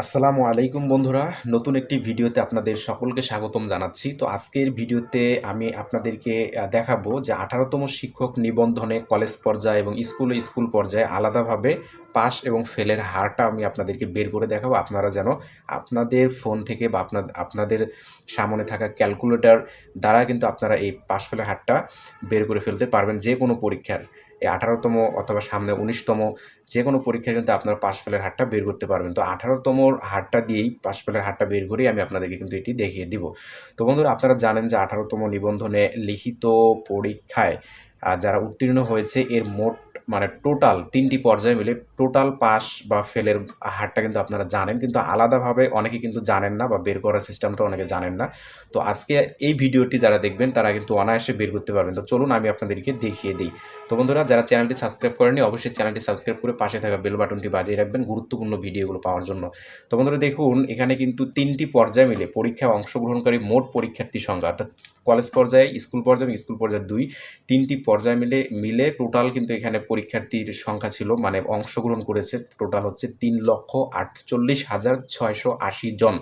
আসসালামু আলাইকুম বন্ধুরা, নতুন একটি ভিডিওতে আপনাদের সকলকে স্বাগতম জানাচ্ছি। তো আজকের ভিডিওতে আমি আপনাদেরকে দেখাবো যে আঠারোতম শিক্ষক নিবন্ধনে কলেজ পর্যায়ে এবং স্কুল স্কুল পর্যায়ে আলাদাভাবে পাস এবং ফেলের হারটা আমি আপনাদেরকে বের করে দেখাবো। আপনারা যেন আপনাদের ফোন থেকে বা আপনার আপনাদের সামনে থাকা ক্যালকুলেটর দ্বারা কিন্তু আপনারা এই পাস ফেলের হারটা বের করে ফেলতে পারবেন যে কোনো পরীক্ষার। এই আঠারোতম অথবা সামনে উনিশতম যে কোনো পরীক্ষায় কিন্তু আপনারা পাস ফেলের হারটা বের করতে পারবেন। তো আঠারোতম হারটা দিয়েই পাশপালের ফেলের হারটা বের করেই আমি আপনাদেরকে কিন্তু এটি দেখিয়ে দিব। তো বন্ধুরা, আপনারা জানেন যে আঠারোতম নিবন্ধনে লিখিত পরীক্ষায় যারা উত্তীর্ণ হয়েছে, এর মোট মানে টোটাল তিনটি পর্যায়ে মিলে টোটাল পাস বা ফেলের হারটা কিন্তু আপনারা জানেন, কিন্তু আলাদাভাবে অনেকে কিন্তু জানেন না বা বের করার সিস্টেমটা অনেকে জানেন না। তো আজকে এই ভিডিওটি যারা দেখবেন, তারা কিন্তু অনায়াসে বের করতে পারবেন। তো চলুন আমি আপনাদেরকে দেখিয়ে দিই। তো বন্ধুরা, যারা চ্যানেলটি সাবস্ক্রাইব করেনি অবশ্যই চ্যানেলটি সাবস্ক্রাইব করে পাশে থাকা বেল বাটনটি বাজিয়ে রাখবেন গুরুত্বপূর্ণ ভিডিওগুলো পাওয়ার জন্য। তো বন্ধুরা, দেখুন, এখানে কিন্তু তিনটি পর্যায়ে মিলে পরীক্ষায় অংশগ্রহণকারী মোট পরীক্ষার্থী সংখ্যা, অর্থাৎ কলেজ পর্যায়ে, স্কুল পর্যায়ে এবং স্কুল পর্যায়ে দুই। তিনটি পর্যায়ে মিলে মিলে টোটাল কিন্তু এখানে পরীক্ষার্থীর সংখ্যা ছিল মানে অংশগ্রহণ করেছে টোটাল হচ্ছে তিন লক্ষ আটচল্লিশ হাজার ছয়শো আশি জন।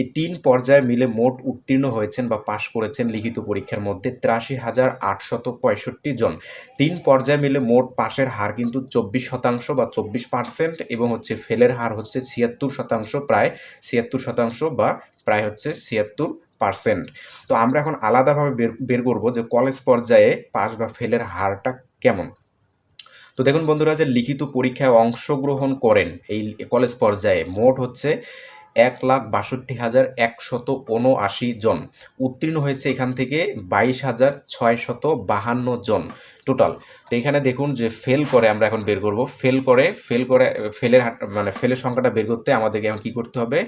এই তিন পর্যায়ে মিলে মোট উত্তীর্ণ হয়েছেন বা পাশ করেছেন লিখিত পরীক্ষার মধ্যে তিরাশি হাজার আটশত পঁয়ষট্টি জন। তিন পর্যায়ে মিলে মোট পাশের হার কিন্তু চব্বিশ শতাংশ বা চব্বিশ পার্সেন্ট এবং হচ্ছে ফেলের হার হচ্ছে ছিয়াত্তর শতাংশ, প্রায় ছিয়াত্তর শতাংশ বা প্রায় হচ্ছে ছিয়াত্তর পার্সেন্ট। তো আমরা এখন আলাদাভাবে বের বের করব যে কলেজ পর্যায়ে পাস বা ফেলের হারটা কেমন। তো দেখুন বন্ধুরা যে লিখিত পরীক্ষায় অংশগ্রহণ করেন এই কলেজ পর্যায়ে, মোট হচ্ছে এক লাখ বাষট্টি হাজার একশত উনআশি জন। উত্তীর্ণ হয়েছে এখান থেকে বাইশ হাজার ছয়শত বাহান্ন জন টোটাল তো এখানে দেখুন যে ফেল করে আমরা এখন বের করব। ফেল করে ফেল করে ফেলের মানে ফেলের সংখ্যাটা বের করতে আমাদেরকে এখন কী করতে হবে?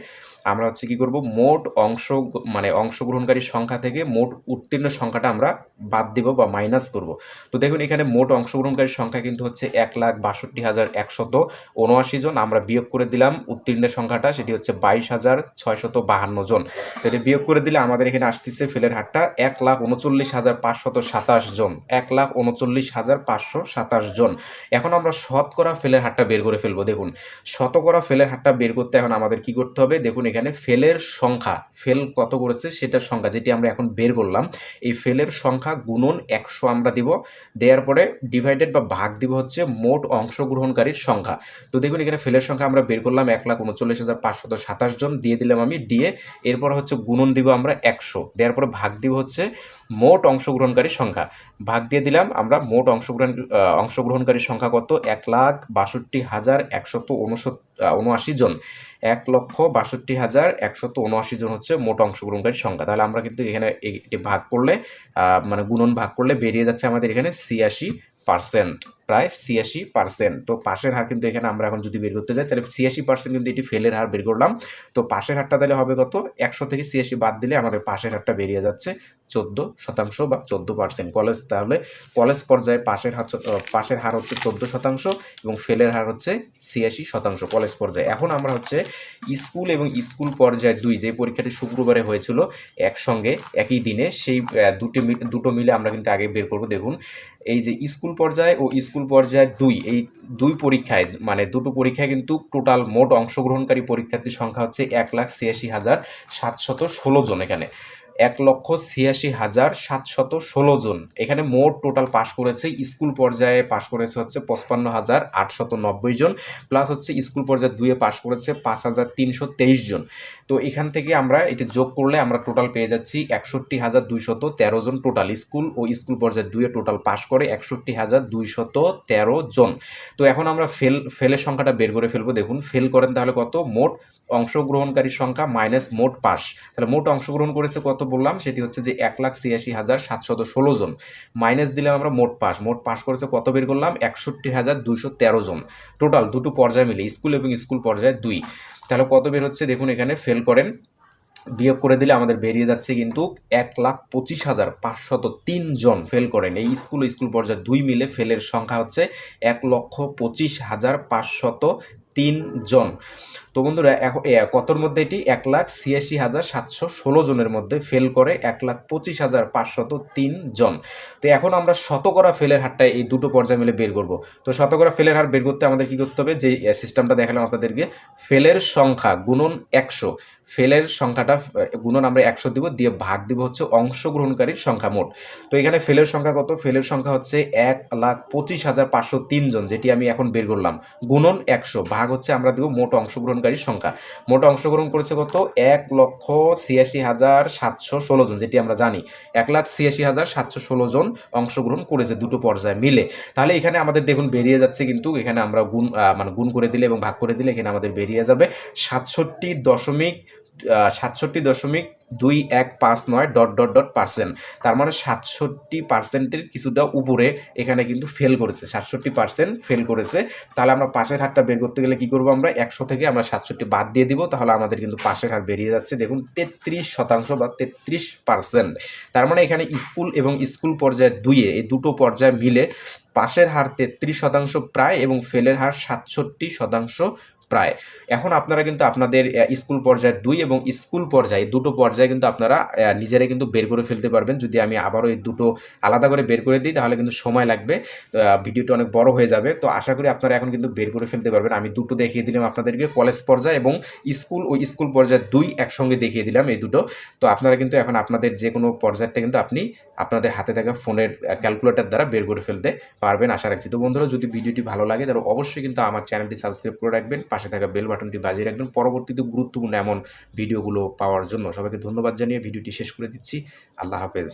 আমরা হচ্ছে কি করব? মোট অংশ মানে অংশগ্রহণকারী সংখ্যা থেকে মোট উত্তীর্ণ সংখ্যাটা আমরা বাদ দিব বা মাইনাস করব। তো দেখুন এখানে মোট অংশগ্রহণকারী সংখ্যা কিন্তু হচ্ছে এক লাখ বাষট্টি হাজার একশত উনআশি জন। আমরা বিয়োগ করে দিলাম। উত্তীর্ণের সংখ্যাটা সেটি হচ্ছে বাইশ হাজার ছয়শত বাহান্ন জন। তো এটা বিয়োগ করে দিলে আমাদের এখানে আসতেছে ফেলের হারটা এক লাখ উনচল্লিশ হাজার পাঁচশত সাতাশ জন। এক লাখ উনচল্লিশ হাজার পাঁচশো সাতাশ জন। এখন আমরা শতকরা ফেলের হারটা বের করে ফেলব, দেখুন। শতকরা ফেলের হারটা বের করতে এখন আমাদের কি করতে হবে? দেখুন এখানে ফেলের সংখ্যা, ফেল কত করেছে সেটার সংখ্যা যেটি আমরা এখন বের করলাম, এই ফেলের সংখ্যা গুণন একশো আমরা দিব। দেওয়ার পরে ডিভাইডেড বা ভাগ দিব হচ্ছে মোট অংশগ্রহণকারীর সংখ্যা। তো দেখুন এখানে ফেলের সংখ্যা আমরা বের করলাম এক লাখ উনচল্লিশ হাজার পাঁচশত সাতাশ জন দিয়ে দিলাম আমি দিয়ে এরপর হচ্ছে গুণন দিব আমরা একশো। দেওয়ার পরে ভাগ দিব হচ্ছে মোট অংশগ্রহণকারীর সংখ্যা। ভাগ দিয়ে দিলাম আমরা মোট অংশগ্রহণ আহ, অংশগ্রহণকারীর সংখ্যা কত? এক লাখ বাষট্টি হাজার একশত উনআশি জন। এক লক্ষ বাষট্টি হাজার একশত উনআশি জন হচ্ছে মোট অংশগ্রহণকারী সংখ্যা। তাহলে আমরা কিন্তু এখানে এটি ভাগ করলে মানে গুণন ভাগ করলে বেরিয়ে যাচ্ছে আমাদের এখানে ছিয়াশি পার্সেন্ট প্রায় ছিয়াশি পার্সেন্ট তো পাশের হার কিন্তু এখানে আমরা এখন যদি বের করতে যাই, তাহলে ছিয়াশি পার্সেন্ট কিন্তু এটি ফেলের হার বের করলাম। তো পাশের হারটা তাহলে হবে কত? একশো থেকে ছিয়াশি বাদ দিলে আমাদের পাশের হারটা বেরিয়ে যাচ্ছে চোদ্দ শতাংশ বা চোদ্দ পার্সেন্ট কলেজ তাহলে কলেজ পর্যায়ে পাশের হার পাশের হার হচ্ছে চোদ্দ শতাংশ এবং ফেলের হার হচ্ছে ছিয়াশি শতাংশ কলেজ পর্যায়ে। এখন আমরা হচ্ছে স্কুল এবং স্কুল পর্যায়ে দুই, যে পরীক্ষাটি শুক্রবারে হয়েছিল একসঙ্গে, একই দিনে সেই দুটি দুটো মিলে আমরা কিন্তু আগে বের করব। দেখুন, এই যে স্কুল পর্যায়ে ও স্কুল পর্যায়ে দুই, এই দুই পরীক্ষায় মানে দুটো পরীক্ষায় কিন্তু টোটাল মোট অংশগ্রহণকারী পরীক্ষার্থীর সংখ্যা হচ্ছে এক লাখ ছিয়াশি হাজার সাতশত ষোলো জন এখানে। এক লক্ষ ছিয়াশি হাজার সাতশত ষোলো জন। এখানে মোট টোটাল পাশ করেছে, স্কুল পর্যায়ে পাশ করেছে হচ্ছে পঁচপান্ন হাজার আটশত নব্বই জন, প্লাস হচ্ছে স্কুল পর্যায়ে দুয়ে পাশ করেছে পাঁচ হাজার তিনশো তেইশ জন। তো এখান থেকে আমরা এটি যোগ করলে আমরা টোটাল পেয়ে যাচ্ছি একষট্টি হাজার দুইশত তেরো জন টোটাল স্কুল, ও স্কুল পর্যায়ে দুয়ে টোটাল পাশ করে একষট্টি হাজার দুইশত তেরো জন। তো এখন আমরা ফেল, ফেলের সংখ্যাটা বের করে ফেলব, দেখুন, ফেল করেন তাহলে কত? মোট অংশগ্রহণকারীর সংখ্যা মাইনাস মোট পাস তাহলে মোট অংশগ্রহণ করেছে কত? বললাম, সেটি হচ্ছে যে এক লাখ ছিয়াশি হাজার সাতশত ষোলো জন। মাইনাস দিলাম আমরা মোট পাস। মোট পাস করেছে কত বের করলাম? একষট্টি হাজার দুইশো তেরো জন। টোটাল দুটো পর্যায়ে মিলে, স্কুল এবং স্কুল পর্যায়ে দুই। তাহলে কত বের হচ্ছে? দেখুন এখানে ফেল করেন। বিয়োগ করে দিলে আমাদের বেরিয়ে যাচ্ছে কিন্তু এক লাখ পঁচিশ হাজার পাঁচশত তিন জন ফেল করেন। এই স্কুল স্কুল পর্যায়ে দুই মিলে ফেলের সংখ্যা হচ্ছে এক লক্ষ পঁচিশ হাজার পাঁচশত তিন জন। তো বন্ধুরা কতর মধ্যে এটি? এক লাখ ছিয়াশি হাজার সাতশো ষোলো জনের মধ্যে ফেল করে এক লাখ পঁচিশ হাজার পাঁচশত তিন জন। তো এখন আমরা শতকরা ফেলের হারটা এই দুটো পর্যায়ে মিলে বের করব। তো শতকরা ফেলের হার বের করতে আমাদের কী করতে হবে? যে সিস্টেমটা দেখালাম আপনাদেরকে। ফেলের সংখ্যা গুণন একশো। ফেলের সংখ্যাটা গুণন আমরা একশো দিব, দিয়ে ভাগ দিব হচ্ছে অংশগ্রহণকারীর সংখ্যা মোট। তো এখানে ফেলের সংখ্যা কত? ফেলের সংখ্যা হচ্ছে এক লাখ পঁচিশ হাজার পাঁচশো তিন জন, যেটি আমি এখন বের করলাম। গুণন একশো, ভাগ হচ্ছে আমরা দেবো মোট অংশগ্রহণকারীর সংখ্যা। মোট অংশগ্রহণ করেছে কত? এক লক্ষ ছিয়াশি হাজার সাতশো ষোলো জন, যেটি আমরা জানি। এক লাখ ছিয়াশি হাজার সাতশো ষোলো জন অংশগ্রহণ করেছে দুটো পর্যায়ে মিলে। তাহলে এখানে আমাদের দেখুন বেরিয়ে যাচ্ছে কিন্তু এখানে আমরা গুণ মানে গুণ করে দিলে এবং ভাগ করে দিলে এখানে আমাদের বেরিয়ে যাবে সাতষট্টি দশমিক সাতষট্টি দশমিক দুই এক পাঁচ নয় ডট ডট ডট পার্সেন্ট। তার মানে সাতষট্টি পার্সেন্টের কিছুটা উপরে এখানে কিন্তু ফেল করেছে। সাতষট্টি পার্সেন্ট ফেল করেছে। তাহলে আমরা পাশের হারটা বের করতে গেলে কি করব আমরা? একশো থেকে আমরা সাতষট্টি বাদ দিয়ে দিব। তাহলে আমাদের কিন্তু পাশের হার বেরিয়ে যাচ্ছে। দেখুন, তেত্রিশ শতাংশ বা তেত্রিশ পার্সেন্ট। তার মানে এখানে স্কুল এবং স্কুল পর্যায়ে দুইয়ে, এই দুটো পর্যায়ে মিলে পাশের হার তেত্রিশ শতাংশ প্রায় এবং ফেলের হার সাতষট্টি শতাংশ প্রায়। এখন আপনারা কিন্তু আপনাদের স্কুল পর্যায়ে দুই এবং স্কুল পর্যায়ে, দুটো পর্যায়ে কিন্তু আপনারা নিজেরাই কিন্তু বের করে ফেলতে পারবেন। যদি আমি আবারও এই দুটো আলাদা করে বের করে দিই, তাহলে কিন্তু সময় লাগবে। ভিডিওটা অনেক বড় হয়ে যাবে। তো আশা করি আপনারা এখন কিন্তু বের করে ফেলতে পারবেন। আমি দুটো দেখিয়ে দিলাম আপনাদেরকে, কলেজ পর্যায়ে এবং স্কুল ও স্কুল পর্যায়ে দুই একসঙ্গে দেখিয়ে দিলাম এই দুটো। তো আপনারা কিন্তু এখন আপনাদের যে কোনো পর্যায়টা কিন্তু আপনি আপনাদের হাতে থাকা ফোনের ক্যালকুলেটার দ্বারা বের করে ফেলতে পারবেন। আশা রাখছি। তো বন্ধুরা, যদি ভিডিওটি ভালো লাগে, তাহলে অবশ্যই কিন্তু আমার চ্যানেলটি সাবস্ক্রাইব করে রাখবেন। পাশে থাকা বেল বাটনটি বাজিয়ে রাখবেন। পরবর্তীতে গুরুত্বপূর্ণ এমন ভিডিওগুলো পাওয়ার জন্য। সবাইকে ধন্যবাদ জানিয়ে ভিডিওটি শেষ করে দিচ্ছি। আল্লাহ হাফেজ।